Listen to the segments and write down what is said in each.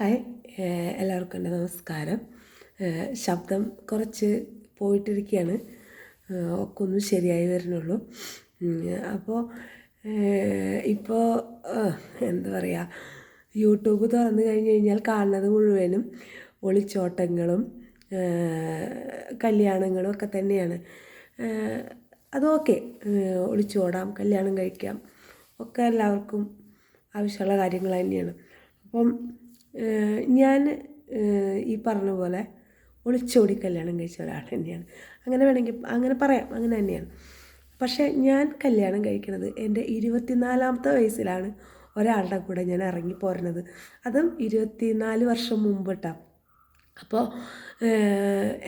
Hi എല്ലാവർക്കും എന്റെ നമസ്കാരം. ശബ്ദം കുറച്ച് പോയിട്ടിരിക്കുകയാണ്. ഒക്കെ ഒന്നും ശരിയായി വരുന്നുള്ളൂ. അപ്പോൾ ഇപ്പോൾ എന്താ പറയുക യൂട്യൂബ് തുറന്നു കഴിഞ്ഞ് കഴിഞ്ഞാൽ കാണുന്നത് മുഴുവനും ഒളിച്ചോട്ടങ്ങളും കല്യാണങ്ങളും ഒക്കെ തന്നെയാണ്. അത് അതൊക്കെ ഒളിച്ചോടാം കല്യാണം കഴിക്കാം ഒക്കെ എല്ലാവർക്കും ആവശ്യമുള്ള കാര്യങ്ങൾ തന്നെയാണ്. അപ്പം ഞാൻ ഈ പറഞ്ഞ പോലെ ഒളിച്ചോടി കല്യാണം കഴിച്ച ഒരാൾ തന്നെയാണ്. അങ്ങനെ വേണമെങ്കിൽ അങ്ങനെ പറയാം അങ്ങനെ തന്നെയാണ്. പക്ഷേ ഞാൻ കല്യാണം കഴിക്കുന്നത് എന്റെ ഇരുപത്തിനാലാമത്തെ വയസ്സിലാണ് ഒരാളുടെ കൂടെ ഞാൻ ഇറങ്ങി പോരണത് അതും ഇരുപത്തിനാല് വർഷം മുമ്പ് കേട്ടോ അപ്പോൾ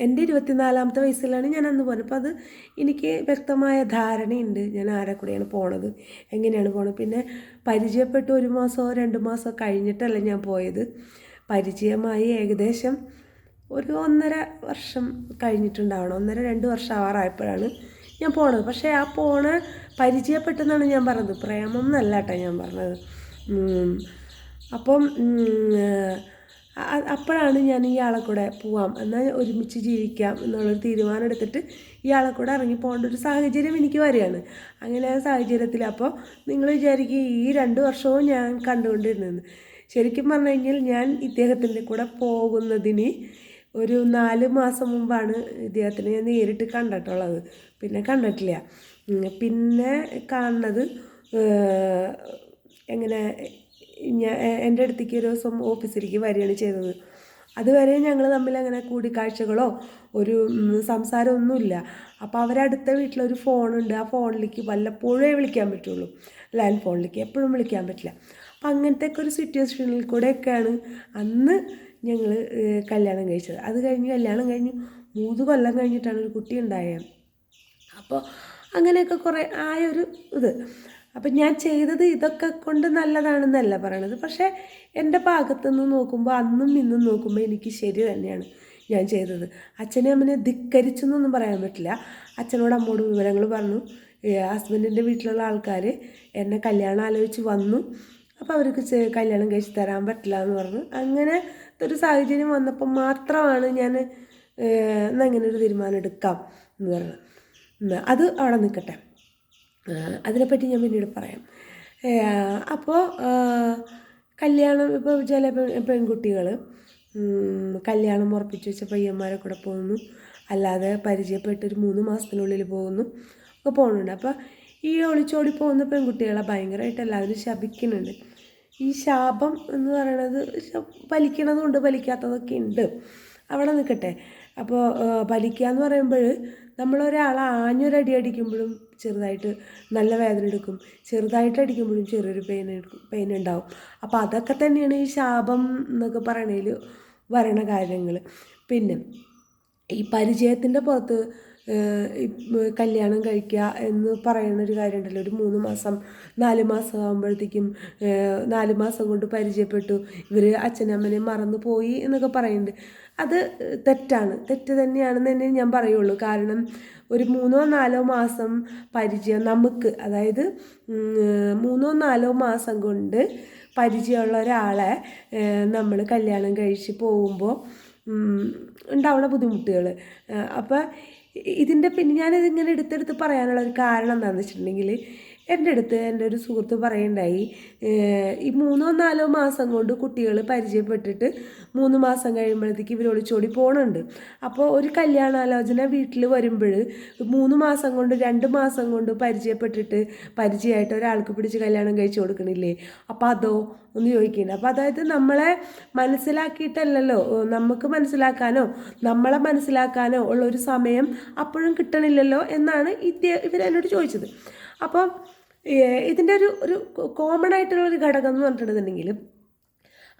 എന്റെ ഇരുപത്തിനാലാമത്തെ വയസ്സിലാണ് ഞാൻ അന്ന് പോകുന്നത് അപ്പോൾ അത് എനിക്ക് വ്യക്തമായ ധാരണയുണ്ട് ഞാൻ ആരെ കൂടെയാണ് പോണത് എങ്ങനെയാണ് പോണത്. പിന്നെ പരിചയപ്പെട്ട് ഒരു മാസമോ രണ്ട് മാസമോ കഴിഞ്ഞിട്ടല്ല ഞാൻ പോയത്. പരിചയമായി ഏകദേശം ഒരു ഒന്നര വർഷം കഴിഞ്ഞിട്ടുണ്ടാവണം ഒന്നര രണ്ട് വർഷം ആവാറായപ്പോഴാണ് ഞാൻ പോണത്. പക്ഷേ ആ പോണ പരിചയപ്പെട്ടെന്നാണ് ഞാൻ പറഞ്ഞത് പ്രേമം എന്നല്ല കേട്ടോ ഞാൻ പറഞ്ഞത്. അപ്പം അപ്പോഴാണ് ഞാൻ ഇയാളെ കൂടെ പോവാം എന്നാൽ ഒരുമിച്ച് ജീവിക്കാം എന്നുള്ളൊരു തീരുമാനം എടുത്തിട്ട് ഇയാളെ കൂടെ ഇറങ്ങി പോകേണ്ട ഒരു സാഹചര്യം എനിക്ക് വരികയാണ്. അങ്ങനെ ആ സാഹചര്യത്തിൽ അപ്പോൾ നിങ്ങൾ വിചാരിക്കും ഈ രണ്ട് വർഷവും ഞാൻ കണ്ടുകൊണ്ടിരുന്നത്. ശരിക്കും പറഞ്ഞു കഴിഞ്ഞാൽ ഞാൻ ഇദ്ദേഹത്തിന്റെ കൂടെ പോകുന്നതിന് ഒരു നാല് മാസം മുമ്പാണ് ഇദ്ദേഹത്തിനെ ഞാൻ നേരിട്ട് കണ്ടിട്ടുള്ളത്. പിന്നെ കണ്ടിട്ടില്ല. പിന്നെ കാണുന്നത് എങ്ങനെ ഞാൻ എന്റെ അടുത്തേക്ക് ഒരു ദിവസം ഓഫീസിലേക്ക് വരികയാണ് ചെയ്തത്. അതുവരെ ഞങ്ങൾ തമ്മിൽ അങ്ങനെ കൂടിക്കാഴ്ചകളോ ഒരു സംസാരമൊന്നുമില്ല. അപ്പോൾ അവരടുത്ത വീട്ടിലൊരു ഫോണുണ്ട്. ആ ഫോണിലേക്ക് വല്ലപ്പോഴേ വിളിക്കാൻ പറ്റുള്ളൂ. ലാൻഡ് ഫോണിലേക്ക് എപ്പോഴും വിളിക്കാൻ പറ്റില്ല. അപ്പം അങ്ങനത്തെ ഒക്കെ ഒരു സിറ്റുവേഷനിൽ കൂടെയൊക്കെയാണ് അന്ന് ഞങ്ങൾ കല്യാണം കഴിച്ചത്. അത് കഴിഞ്ഞ് കല്യാണം കഴിഞ്ഞ് മൂന്ന് കൊല്ലം കഴിഞ്ഞിട്ടാണ് ഒരു കുട്ടി ഉണ്ടായത്. അപ്പോൾ അങ്ങനെയൊക്കെ കുറേ ആയൊരു ഇത്. അപ്പം ഞാൻ ചെയ്തത് ഇതൊക്കെ കൊണ്ട് നല്ലതാണെന്നല്ല പറയണത്. പക്ഷേ എന്റെ ഭാഗത്തു നിന്ന് നോക്കുമ്പോൾ അന്നും ഇന്നും നോക്കുമ്പോൾ എനിക്ക് ശരി തന്നെയാണ് ഞാൻ ചെയ്തത്. അച്ഛനെ അമ്മനെ ധിക്കരിച്ചു എന്നൊന്നും പറയാൻ പറ്റില്ല. അച്ഛനോട് അമ്മോട് വിവരങ്ങൾ പറഞ്ഞു. ഹസ്ബൻഡിന്റെ വീട്ടിലുള്ള ആൾക്കാർ എന്നെ കല്യാണം ആലോചിച്ച് വന്നു. അപ്പോൾ അവർക്ക് കല്യാണം കഴിച്ച് തരാൻ പറ്റില്ല എന്ന് പറഞ്ഞു. അങ്ങനെ ഒരു സാഹചര്യം വന്നപ്പോൾ മാത്രമാണ് ഞാൻ എന്നങ്ങനെ ഒരു തീരുമാനം എടുക്കാം എന്ന് പറഞ്ഞത് അത് അവിടെ നിൽക്കട്ടെ. അതിനെപ്പറ്റി ഞാൻ പിന്നീട് പറയാം. അപ്പോൾ കല്യാണം ഇപ്പോൾ ചില പെൺ പെൺകുട്ടികൾ കല്യാണം ഉറപ്പിച്ച് വെച്ച പയ്യന്മാരെ കൂടെ പോകുന്നു. അല്ലാതെ പരിചയപ്പെട്ട് ഒരു മൂന്ന് മാസത്തിനുള്ളിൽ പോകുന്നു. ഒക്കെ പോകുന്നുണ്ട് അപ്പോൾ ഈ ഒളിച്ചോടി പോകുന്ന പെൺകുട്ടികളെ ഭയങ്കരമായിട്ട് എല്ലാവരും ശപിക്കുന്നുണ്ട്. ഈ ശാപം എന്ന് പറയണത് ഫലിക്കണതുണ്ട് ഫലിക്കാത്തതൊക്കെ ഉണ്ട്. അവിടെ നിൽക്കട്ടെ അപ്പോൾ ഫലിക്കുക എന്ന് പറയുമ്പോൾ നമ്മളൊരാളെ ആഞ്ഞൊരടി അടിക്കുമ്പോഴും ചെറുതായിട്ട് നല്ല വേദന എടുക്കും. ചെറുതായിട്ട് അടിക്കുമ്പോഴും ചെറിയൊരു പെയിൻ എടുക്കും പെയിൻ ഉണ്ടാവും. അപ്പോൾ അതൊക്കെ തന്നെയാണ് ഈ ശാപം എന്നൊക്കെ പറയണതിൽ വരണ കാര്യങ്ങൾ പിന്നെ ഈ പരിചയത്തിന്റെ പുറത്ത് കല്യാണം കഴിക്കുക എന്ന് പറയുന്ന ഒരു കാര്യമുണ്ടല്ലോ. ഒരു മൂന്ന് മാസം നാല് മാസം ആകുമ്പോഴത്തേക്കും നാല് മാസം കൊണ്ട് പരിചയപ്പെട്ടു. ഇവർ അച്ഛനമ്മനെ മറന്നു പോയി എന്നൊക്കെ പറയുന്നുണ്ട് അത് തെറ്റാണ്. തെറ്റ് തന്നെയാണെന്ന് തന്നെ ഞാൻ പറയുള്ളൂ. കാരണം ഒരു മൂന്നോ നാലോ മാസം പരിചയം നമുക്ക് അതായത് മൂന്നോ നാലോ മാസം കൊണ്ട് പരിചയമുള്ള ഒരാളെ നമ്മൾ കല്യാണം കഴിച്ച് പോകുമ്പോൾ ഉണ്ടാവുന്ന ബുദ്ധിമുട്ടുകൾ അപ്പോൾ ഇതിന്റെ പിന്നെ ഞാനിതിങ്ങനെ എടുത്തെടുത്ത് പറയാനുള്ള ഒരു കാരണം എന്താണെന്ന് വെച്ചിട്ടുണ്ടെങ്കിൽ എന്റെ അടുത്ത് എന്റെ ഒരു സുഹൃത്ത് പറയുണ്ടായി ഈ മൂന്നോ നാലോ മാസം കൊണ്ട് കുട്ടികൾ പരിചയപ്പെട്ടിട്ട് മൂന്ന് മാസം കഴിയുമ്പോഴത്തേക്ക് ഇവർ ഒളിച്ചോടി പോകണുണ്ട് അപ്പോൾ ഒരു കല്യാണാലോചന വീട്ടിൽ വരുമ്പോൾ മൂന്ന് മാസം കൊണ്ട് രണ്ട് മാസം കൊണ്ട് പരിചയപ്പെട്ടിട്ട് പരിചയമായിട്ട് ഒരാൾക്ക് പിടിച്ച് കല്യാണം കഴിച്ചു കൊടുക്കണില്ലേ? അപ്പോൾ അതോ ഒന്ന് ചോദിക്കുന്നത് അപ്പോൾ അതായത് നമ്മളെ മനസ്സിലാക്കിയിട്ടല്ലല്ലോ നമുക്ക് മനസ്സിലാക്കാനോ നമ്മളെ മനസ്സിലാക്കാനോ ഉള്ളൊരു സമയം അപ്പോഴും കിട്ടണില്ലല്ലോ എന്നാണ് ഇത് ഇവരെന്നോട് ചോദിച്ചത്. അപ്പോൾ ഇതിന്റെ ഒരു ഒരു കോമൺ ആയിട്ടുള്ള ഒരു ഘടകം എന്ന് പറഞ്ഞിട്ടുണ്ടെന്നുണ്ടെങ്കിൽ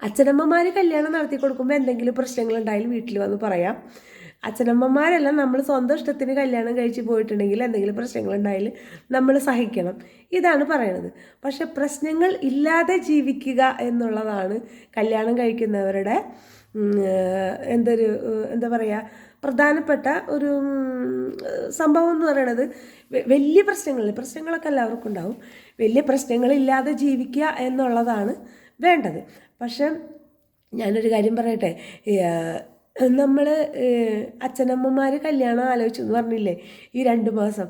അച്ഛനമ്മമാർ കല്യാണം നടത്തി കൊടുക്കുമ്പോൾ എന്തെങ്കിലും പ്രശ്നങ്ങളുണ്ടായാലും വീട്ടിൽ വന്ന് പറയാം. അച്ഛനമ്മമാരെല്ലാം നമ്മൾ സ്വന്തം ഇഷ്ടത്തിന് കല്യാണം കഴിച്ച് പോയിട്ടുണ്ടെങ്കിൽ എന്തെങ്കിലും പ്രശ്നങ്ങൾ പ്രശ്നങ്ങളുണ്ടായാൽ നമ്മൾ സഹിക്കണം. ഇതാണ് പറയണത്. പക്ഷെ പ്രശ്നങ്ങൾ ഇല്ലാതെ ജീവിക്കുക എന്നുള്ളതാണ് കല്യാണം കഴിക്കുന്നവരുടെ എന്തൊരു എന്താ പറയുക പ്രധാനപ്പെട്ട ഒരു സംഭവം എന്ന് പറയണത് വലിയ പ്രശ്നങ്ങൾ പ്രശ്നങ്ങളൊക്കെ എല്ലാവർക്കും ഉണ്ടാവും. വലിയ പ്രശ്നങ്ങളില്ലാതെ ജീവിക്കുക എന്നുള്ളതാണ് വേണ്ടത്. പക്ഷെ ഞാനൊരു കാര്യം പറയട്ടെ. നമ്മൾ അച്ഛനമ്മമാർ കല്യാണം ആലോചിച്ചു എന്ന് പറഞ്ഞില്ലേ? ഈ രണ്ട് മാസം.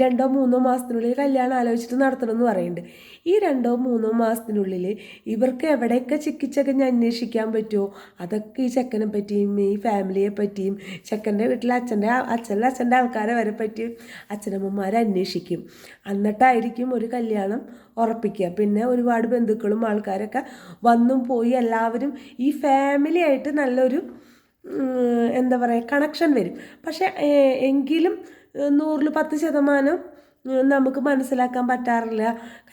രണ്ടോ മൂന്നോ മാസത്തിനുള്ളിൽ കല്യാണം ആലോചിച്ചിട്ട് നടത്തണം എന്ന് പറയുന്നുണ്ട്. ഈ രണ്ടോ മൂന്നോ മാസത്തിനുള്ളിൽ ഇവർക്ക് എവിടെയൊക്കെ ചിക്കിച്ചകഞ്ഞ് അന്വേഷിക്കാൻ പറ്റുമോ? അതൊക്കെ ഈ ചെക്കനെ പറ്റിയും ഈ ഫാമിലിയെ പറ്റിയും ചെക്കന്റെ വീട്ടിലെ അച്ഛന്റെ അച്ഛന്റെ അച്ഛന്റെ ആൾക്കാരെ വരെ പറ്റിയും അച്ഛനമ്മമാർ അന്വേഷിക്കും. എന്നിട്ടായിരിക്കും ഒരു കല്യാണം ഉറപ്പിക്കുക. പിന്നെ ഒരുപാട് ബന്ധുക്കളും ആൾക്കാരൊക്കെ വന്നും പോയി എല്ലാവരും ഈ ഫാമിലിയായിട്ട് നല്ലൊരു എന്താ പറയുക കണക്ഷൻ വരും. പക്ഷേ എങ്കിലും നൂറിൽ പത്ത് ശതമാനം നമുക്ക് മനസ്സിലാക്കാൻ പറ്റാറില്ല.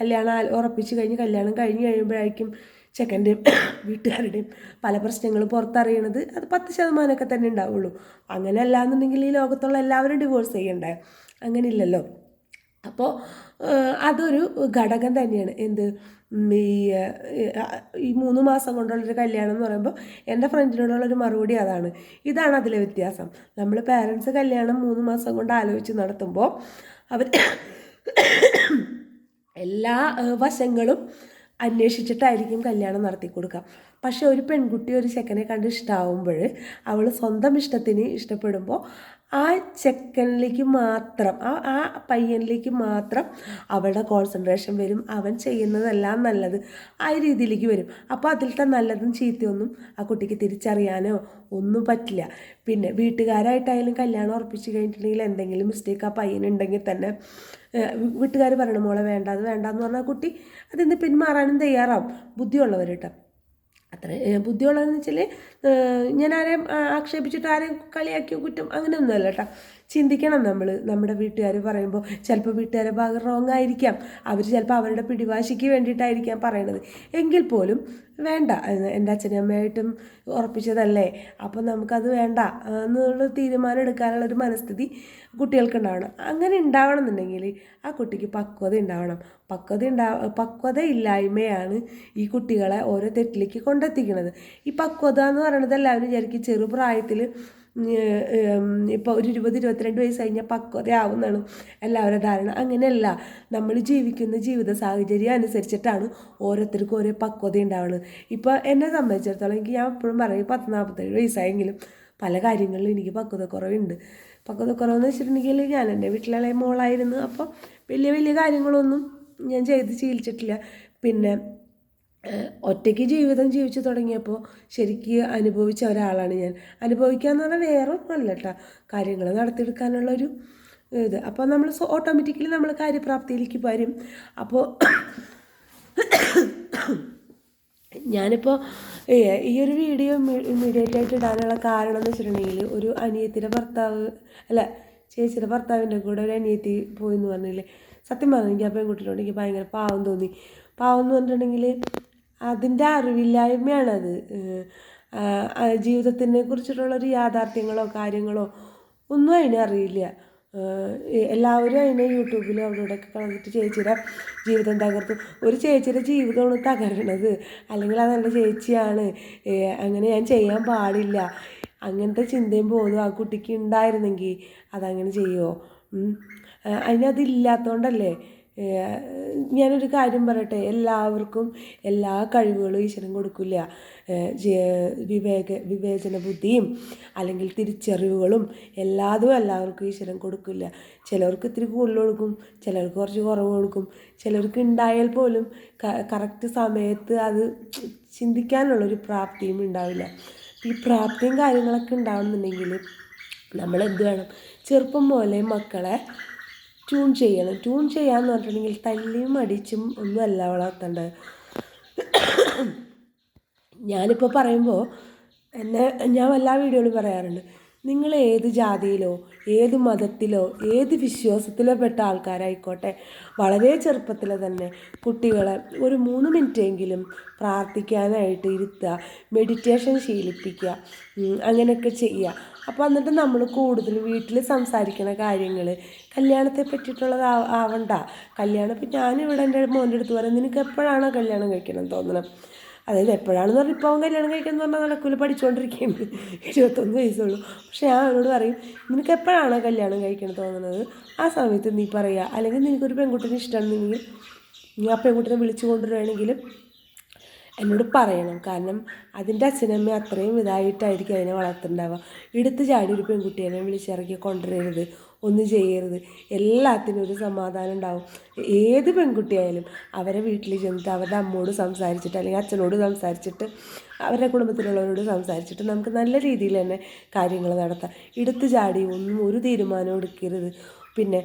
കല്യാണം ഉറപ്പിച്ച് കഴിഞ്ഞ് കല്യാണം കഴിഞ്ഞ് കഴിയുമ്പോഴായിരിക്കും ചെക്കന്റെയും വീട്ടുകാരുടെയും പല പ്രശ്നങ്ങളും പുറത്തറിയണത്. അത് പത്ത് ശതമാനമൊക്കെ തന്നെ ഉണ്ടാവുള്ളൂ. അങ്ങനെ അല്ലാന്നുണ്ടെങ്കിൽ ഈ ലോകത്തുള്ള എല്ലാവരും ഡിവോഴ്സ് ചെയ്യണ്ടേ? അങ്ങനെ ഇല്ലല്ലോ അപ്പോൾ അതൊരു ഘടകം തന്നെയാണ്. എന്ത്? ഈ ഈ മൂന്ന് മാസം കൊണ്ടുള്ളൊരു കല്യാണം എന്ന് പറയുമ്പോൾ എന്റെ ഫ്രണ്ടിനോടുള്ളൊരു മറുപടി അതാണ്. ഇതാണ് അതിലെ വ്യത്യാസം. നമ്മൾ പാരൻസ് കല്യാണം മൂന്ന് മാസം കൊണ്ട് ആലോചിച്ച് നടത്തുമ്പോൾ അവർ എല്ലാ വശങ്ങളും അന്വേഷിച്ചിട്ടായിരിക്കും കല്യാണം നടത്തി കൊടുക്കുക. പക്ഷെ ഒരു പെൺകുട്ടി ഒരു ചെക്കനെ കണ്ട് ഇഷ്ടമാവുമ്പോൾ അവൾ സ്വന്തം ഇഷ്ടത്തിന് ഇഷ്ടപ്പെടുമ്പോൾ ആ ചെക്കനിലേക്ക് മാത്രം ആ ആ പയ്യനിലേക്ക് മാത്രം അവളുടെ കോൺസെൻട്രേഷൻ വരും. അവൻ ചെയ്യുന്നതെല്ലാം നല്ലത് ആ രീതിയിലേക്ക് വരും. അപ്പോൾ അതിലത്തെ നല്ലതും ചീത്തയൊന്നും ആ കുട്ടിക്ക് തിരിച്ചറിയാനോ ഒന്നും പറ്റില്ല. പിന്നെ വീട്ടുകാരായിട്ടായാലും കല്യാണം ഉറപ്പിച്ച് കഴിഞ്ഞിട്ടുണ്ടെങ്കിൽ എന്തെങ്കിലും മിസ്റ്റേക്ക് ആ പയ്യനുണ്ടെങ്കിൽ തന്നെ വീട്ടുകാർ പറയണം മോളെ വേണ്ട അത് വേണ്ടാന്ന് പറഞ്ഞാൽ കുട്ടി അതിൽ നിന്ന് പിന്മാറാനും തയ്യാറാവും. ബുദ്ധിയുള്ളവർ അത്ര ബുദ്ധിയുള്ളതെന്ന് വെച്ചാൽ ഞാൻ ആരെയും ആക്ഷേപിച്ചിട്ട് ആരെയും കളിയാക്കിയോ കുറ്റം അങ്ങനെയൊന്നുമല്ല കേട്ടോ ചിന്തിക്കണം നമ്മൾ നമ്മുടെ വീട്ടുകാർ പറയുമ്പോൾ ചിലപ്പോൾ വീട്ടുകാരെ ഭാഗം റോങ് ആയിരിക്കാം. അവർ ചിലപ്പോൾ അവരുടെ പിടിവാശിക്ക് വേണ്ടിയിട്ടായിരിക്കാം പറയണത്. എങ്കിൽ പോലും വേണ്ട. എന്റെ അച്ഛനും അമ്മയായിട്ടും ഉറപ്പിച്ചതല്ലേ? അപ്പോൾ നമുക്കത് വേണ്ട. എന്നുള്ള തീരുമാനം എടുക്കാനുള്ളൊരു മനസ്ഥിതി കുട്ടികൾക്ക് ഉണ്ടാവണം അങ്ങനെ ഉണ്ടാവണം എന്നുണ്ടെങ്കിൽ ആ കുട്ടിക്ക് പക്വത ഉണ്ടാവണം. പക്വത ഉണ്ടാ പക്വത ഇല്ലായ്മയാണ് ഈ കുട്ടികളെ ഓരോ തെറ്റിലേക്ക് കൊണ്ടെത്തിക്കുന്നത് ഈ പക്വത എന്ന് പറയുന്നത് എല്ലാവരും വിചാരിക്കും ചെറുപ്രായത്തിൽ ഇപ്പോൾ ഒരു ഇരുപത് ഇരുപത്തിരണ്ട് വയസ്സ് കഴിഞ്ഞാൽ പക്വതയാവുന്നതാണ് എല്ലാവരുടെ ധാരണ. അങ്ങനെയല്ല നമ്മൾ ജീവിക്കുന്ന ജീവിത സാഹചര്യം അനുസരിച്ചിട്ടാണ് ഓരോരുത്തർക്കും ഓരോ പക്വത ഉണ്ടാവുന്നത് ഇപ്പോൾ എന്നെ സംബന്ധിച്ചിടത്തോളം എനിക്ക് ഞാൻ എപ്പോഴും പറയും പത്ത് നാൽപ്പത്തേഴ് വയസ്സായെങ്കിലും പല കാര്യങ്ങളിലും എനിക്ക് പക്വതക്കുറവുണ്ട്. പക്വതക്കുറവെന്ന് വെച്ചിട്ടുണ്ടെങ്കിൽ ഞാൻ എന്റെ വീട്ടിലെ മോളായിരുന്നു. അപ്പോൾ വലിയ വലിയ കാര്യങ്ങളൊന്നും ഞാൻ ചെയ്ത് ശീലിച്ചിട്ടില്ല. പിന്നെ ഒറ്റയ്ക്ക് ജീവിതം ജീവിച്ചു തുടങ്ങിയപ്പോൾ ശരിക്ക് അനുഭവിച്ച ഒരാളാണ് ഞാൻ. അനുഭവിക്കുക എന്ന് പറഞ്ഞാൽ വേറെ ഒന്നുമല്ല കേട്ടോ. കാര്യങ്ങൾ നടത്തിയെടുക്കാനുള്ളൊരു ഇത്. അപ്പോൾ നമ്മൾ ഓട്ടോമാറ്റിക്കലി നമ്മൾ കാര്യപ്രാപ്തിയിലേക്ക് വരും. അപ്പോൾ ഞാനിപ്പോൾ ഈ ഒരു വീഡിയോ ഇമ്മീഡിയറ്റ് ആയിട്ട് ഇടാനുള്ള കാരണം എന്ന് വെച്ചിട്ടുണ്ടെങ്കിൽ ഒരു അനിയത്തിന്റെ ഭർത്താവ് അല്ല ചേച്ചിയുടെ ഭർത്താവിന്റെ കൂടെ ഒരു അനിയത്തി പോയി എന്ന് പറഞ്ഞില്ലേ? സത്യം പറഞ്ഞു എനിക്ക് ആ പെൺകുട്ടിയോട് എനിക്ക് ഭയങ്കര പാവം തോന്നി. പാവം എന്ന് പറഞ്ഞിട്ടുണ്ടെങ്കിൽ അതിന്റെ അറിവില്ലായ്മയാണത്. ജീവിതത്തിനെ കുറിച്ചിട്ടുള്ളൊരു യാഥാർത്ഥ്യങ്ങളോ കാര്യങ്ങളോ ഒന്നും അതിനറിയില്ല എല്ലാവരും അതിനെ യൂട്യൂബിൽ അവിടെ ഇവിടെയൊക്കെ കണ്ടിട്ട് ചേച്ചിയുടെ ജീവിതം തകർത്തു. ഒരു ചേച്ചിയുടെ ജീവിതമാണ് തകരണത്. അല്ലെങ്കിൽ അത് എന്റെ ചേച്ചിയാണ്. അങ്ങനെ ഞാൻ ചെയ്യാൻ പാടില്ല. അങ്ങനത്തെ ചിന്തയും പോലും ആ കുട്ടിക്ക് ഉണ്ടായിരുന്നെങ്കിൽ അതങ്ങനെ ചെയ്യുമോ അതിനതില്ലാത്തതുകൊണ്ടല്ലേ ഞാനൊരു കാര്യം പറയട്ടെ. എല്ലാവർക്കും എല്ലാ കഴിവുകളും ഈശ്വരൻ കൊടുക്കില്ല. വിവേക വിവേചന ബുദ്ധിയും അല്ലെങ്കിൽ തിരിച്ചറിവുകളും എല്ലാതും എല്ലാവർക്കും ഈശ്വരൻ കൊടുക്കില്ല. ചിലർക്ക് ഇത്തിരി കൂടുതൽ കൊടുക്കും ചിലർക്ക് കുറച്ച് കുറവ് കൊടുക്കും. ചിലർക്ക് ഉണ്ടായാൽ പോലും കറക്റ്റ് സമയത്ത് അത് ചിന്തിക്കാനുള്ളൊരു പ്രാപ്തിയും ഉണ്ടാവില്ല. ഈ പ്രാപ്തിയും കാര്യങ്ങളൊക്കെ ഉണ്ടാവണമെന്നുണ്ടെങ്കിൽ നമ്മൾ എന്ത് വേണം? ചെറുപ്പം പോലെ മക്കളെ ട്യൂൺ ചെയ്യണം ട്യൂൺ ചെയ്യാന്ന് പറഞ്ഞിട്ടുണ്ടെങ്കിൽ തല്ലിയും അടിച്ചും ഒന്നും അല്ല വളർത്തേണ്ടത് ഞാനിപ്പോൾ പറയുമ്പോൾ എന്നെ ഞാൻ എല്ലാ വീഡിയോയിലും പറയാറുണ്ട്. നിങ്ങൾ ഏത് ജാതിയിലോ ഏത് മതത്തിലോ ഏത് വിശ്വാസത്തിലോ പെട്ട ആൾക്കാരായിക്കോട്ടെ. വളരെ ചെറുപ്പത്തിൽ തന്നെ കുട്ടികളെ ഒരു മൂന്ന് മിനിറ്റെങ്കിലും പ്രാർത്ഥിക്കാനായിട്ട് ഇരുത്തുക മെഡിറ്റേഷൻ ശീലിപ്പിക്കുക അങ്ങനെയൊക്കെ ചെയ്യുക. അപ്പോൾ എന്നിട്ട് നമ്മൾ കൂടുതൽ വീട്ടിൽ സംസാരിക്കുന്ന കാര്യങ്ങൾ കല്യാണത്തെ പറ്റിയിട്ടുള്ളത് ആവണ്ട. കല്യാണം ഇപ്പം ഞാനിവിടെ എന്റെ മോന്റെ അടുത്ത് പറയും നിനക്ക് എപ്പോഴാണോ കല്യാണം കഴിക്കണം തോന്നണം? അതായത് എപ്പോഴാണെന്ന് പറഞ്ഞാൽ ഇപ്പോൾ അവൻ കല്യാണം കഴിക്കാന്ന് പറഞ്ഞാൽ നടക്കൂല പഠിച്ചുകൊണ്ടിരിക്കുകയാണ് ഇരുപത്തൊന്ന് വയസ്സുള്ളൂ. പക്ഷേ ഞാൻ അവനോട് പറയും നിനക്ക് എപ്പോഴാണ് കല്യാണം കഴിക്കണം തോന്നുന്നത് ആ സമയത്ത് നീ പറയുക അല്ലെങ്കിൽ നിനക്കൊരു പെൺകുട്ടിനെ ഇഷ്ടമാണെന്നെങ്കിൽ നീ ആ പെൺകുട്ടിനെ വിളിച്ചു കൊണ്ടുവരുവാണെങ്കിൽ എന്നോട് പറയണം. കാരണം അതിന്റെ അച്ഛനമ്മ അത്രയും ഇതായിട്ടായിരിക്കും അതിനെ വളർത്തുന്നുണ്ടാവുക എടുത്ത് ചാടി ഒരു പെൺകുട്ടിയെ വിളിച്ചിറക്കി കൊണ്ടുവരരുത്. ഒന്നും ചെയ്യരുത്. എല്ലാത്തിനും ഒരു സമാധാനം ഉണ്ടാവും. ഏത് പെൺകുട്ടിയായാലും അവരെ വീട്ടിൽ ചെന്നിട്ട് അവരുടെ അമ്മയോട് സംസാരിച്ചിട്ട് അല്ലെങ്കിൽ അച്ഛനോട് സംസാരിച്ചിട്ട് അവരുടെ കുടുംബത്തിലുള്ളവരോട് സംസാരിച്ചിട്ട് നമുക്ക് നല്ല രീതിയിൽ തന്നെ കാര്യങ്ങൾ നടത്താം. എടുത്തു ചാടി ഒന്നും ഒരു തീരുമാനവും എടുക്കരുത്. പിന്നെ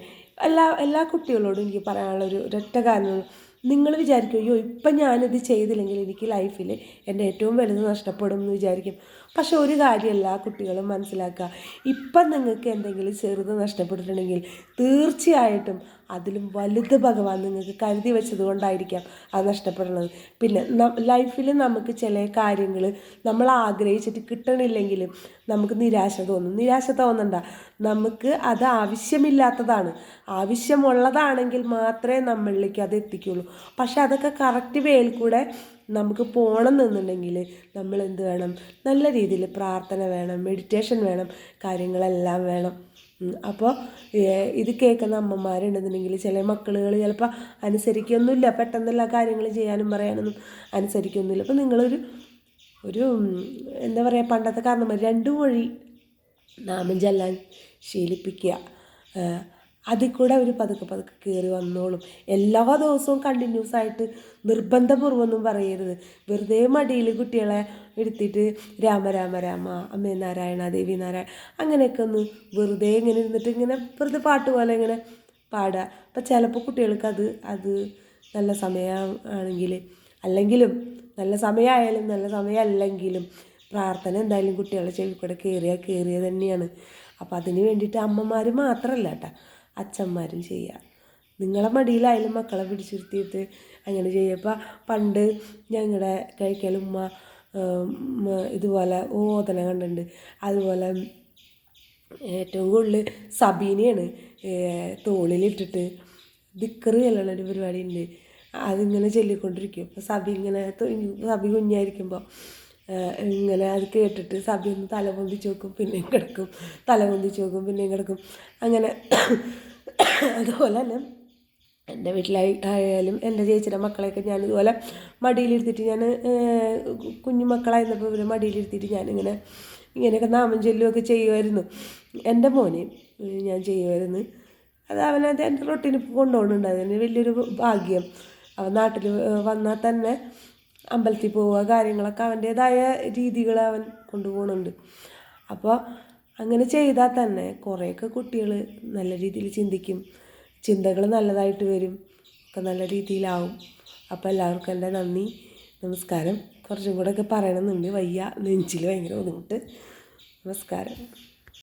എല്ലാ എല്ലാ കുട്ടികളോടും എനിക്ക് പറയാനുള്ള ഒരു ഒരൊറ്റ കാരണം നിങ്ങൾ വിചാരിക്കും അയ്യോ ഇപ്പം ഞാനിത് ചെയ്തില്ലെങ്കിൽ എനിക്ക് ലൈഫിൽ എന്റെ ഏറ്റവും വലുത് നഷ്ടപ്പെടും എന്ന് വിചാരിക്കും. പക്ഷെ ഒരു കാര്യമല്ല കുട്ടികളും മനസ്സിലാക്കുക. ഇപ്പം നിങ്ങൾക്ക് എന്തെങ്കിലും ചെറുത് നഷ്ടപ്പെട്ടിട്ടുണ്ടെങ്കിൽ തീർച്ചയായിട്ടും അതിലും വലുത് ഭഗവാൻ നിങ്ങൾക്ക് കരുതി വെച്ചത് കൊണ്ടായിരിക്കാം അത് നഷ്ടപ്പെടുന്നത് പിന്നെ ലൈഫിൽ നമുക്ക് ചില കാര്യങ്ങൾ നമ്മൾ ആഗ്രഹിച്ചിട്ട് കിട്ടണില്ലെങ്കിലും നമുക്ക് നിരാശ തോന്നും. നിരാശ തോന്നണ്ട. നമുക്ക് അത് ആവശ്യമില്ലാത്തതാണ്. ആവശ്യമുള്ളതാണെങ്കിൽ മാത്രമേ നമ്മളിലേക്ക് അത് എത്തിക്കുള്ളൂ. പക്ഷെ അതൊക്കെ കറക്റ്റ് വേയിൽ കൂടെ നമുക്ക് പോകണം എന്നുണ്ടെങ്കിൽ നമ്മൾ എന്ത് വേണം? നല്ല രീതിയിൽ പ്രാർത്ഥന വേണം മെഡിറ്റേഷൻ വേണം കാര്യങ്ങളെല്ലാം വേണം. അപ്പോൾ ഇത് കേൾക്കുന്ന അമ്മമാരുണ്ടെന്നുണ്ടെങ്കിൽ ചില മക്കളുകൾ ചിലപ്പോൾ അനുസരിക്കൊന്നുമില്ല. പെട്ടെന്നുള്ള കാര്യങ്ങൾ ചെയ്യാനും പറയാനൊന്നും അനുസരിക്കൊന്നുമില്ല. അപ്പോൾ നിങ്ങളൊരു ഒരു എന്താ പറയുക പണ്ടത്തെ കാരണന്മാർ രണ്ടു വഴി നാമം ചെല്ലാൻ ശീലിപ്പിക്കുക. അതിൽ കൂടെ അവർ പതുക്കെ പതുക്കെ കയറി വന്നോളും. എല്ലാ ദിവസവും കണ്ടിന്യൂസ് ആയിട്ട് നിർബന്ധപൂർവമൊന്നും പറയരുത്. വെറുതെ മടിയിൽ കുട്ടികളെ എടുത്തിട്ട് രാമ രാമ രാമ അമ്മേ നാരായണ ദേവി നാരായണ അങ്ങനെയൊക്കെ ഒന്ന് വെറുതെ ഇങ്ങനെ ഇരുന്നിട്ട് ഇങ്ങനെ വെറുതെ പാട്ട് പോലെ ഇങ്ങനെ പാടുക. അപ്പം ചിലപ്പോൾ കുട്ടികൾക്ക് അത് അത് നല്ല സമയമാണെങ്കിൽ അല്ലെങ്കിലും നല്ല സമയമായാലും നല്ല സമയമല്ലെങ്കിലും പ്രാർത്ഥന എന്തായാലും കുട്ടികളെ ചെവിക്കൂടെ കയറിയാൽ കയറിയ തന്നെയാണ്. അപ്പോൾ അതിന് വേണ്ടിയിട്ട് അമ്മമാർ മാത്രമല്ല കേട്ടോ. അച്ഛന്മാരും ചെയ്യുക നിങ്ങളെ മടിയിലായാലും മക്കളെ പിടിച്ചിരുത്തിയിട്ട് അങ്ങനെ ചെയ്യുക. പണ്ട് ഞങ്ങളുടെ കഴിക്കലുമ്മ ഇതുപോലെ ഓതന കണ്ടിട്ടുണ്ട്. അതുപോലെ ഏറ്റവും കൂടുതൽ സബീനയാണ് തോളിലിട്ടിട്ട് ദിക്കറ് ചെല്ലണൊരു പരിപാടി ഉണ്ട് അതിങ്ങനെ ചൊല്ലിക്കൊണ്ടിരിക്കും. അപ്പോൾ സബി ഇങ്ങനെ സബി കുഞ്ഞായിരിക്കുമ്പോൾ ഇങ്ങനെ അത് കേട്ടിട്ട് സബി ഒന്ന് തല പൊന്തിച്ച് നോക്കും പിന്നെയും കിടക്കും. തല പൊന്തിച്ച് നോക്കും പിന്നെയും കിടക്കും. അങ്ങനെ അതുപോലെ തന്നെ എന്റെ വീട്ടിലായി ആയാലും എന്റെ ചേച്ചിയുടെ മക്കളെയൊക്കെ ഞാൻ ഇതുപോലെ മടിയിലിരുത്തിയിട്ട് ഞാൻ കുഞ്ഞു മക്കളായിരുന്നപ്പോൾ ഇവരെ മടിയിലിരുത്തിയിട്ട് ഞാനിങ്ങനെ ഇങ്ങനെയൊക്കെ നാമം ചൊല്ലുകയൊക്കെ ചെയ്യുമായിരുന്നു. എന്റെ മോനെ ഞാൻ ചെയ്യുമായിരുന്നു. അത് അവനത് എന്റെ റൊട്ടീന് കൊണ്ടുപോകുന്നുണ്ട് അതിന് വലിയൊരു ഭാഗ്യം. അവൻ നാട്ടിൽ വന്നാൽ തന്നെ അമ്പലത്തിൽ പോവുക കാര്യങ്ങളൊക്കെ അവന്റേതായ രീതികൾ അവൻ കൊണ്ടുപോകുന്നുണ്ട്. അപ്പോൾ അങ്ങനെ ചെയ്താൽ തന്നെ കുറേയൊക്കെ കുട്ടികൾ നല്ല രീതിയിൽ ചിന്തിക്കും. ചിന്തകൾ നല്ലതായിട്ട് വരും. ഒക്കെ നല്ല രീതിയിലാവും. അപ്പോൾ എല്ലാവർക്കും എന്റെ നന്ദി. നമസ്കാരം. കുറച്ചും കൂടെ ഒക്കെ പറയണമെന്നുണ്ട്. വയ്യ. നെഞ്ചിൽ ഭയങ്കര ബുദ്ധിമുട്ട് നമസ്കാരം.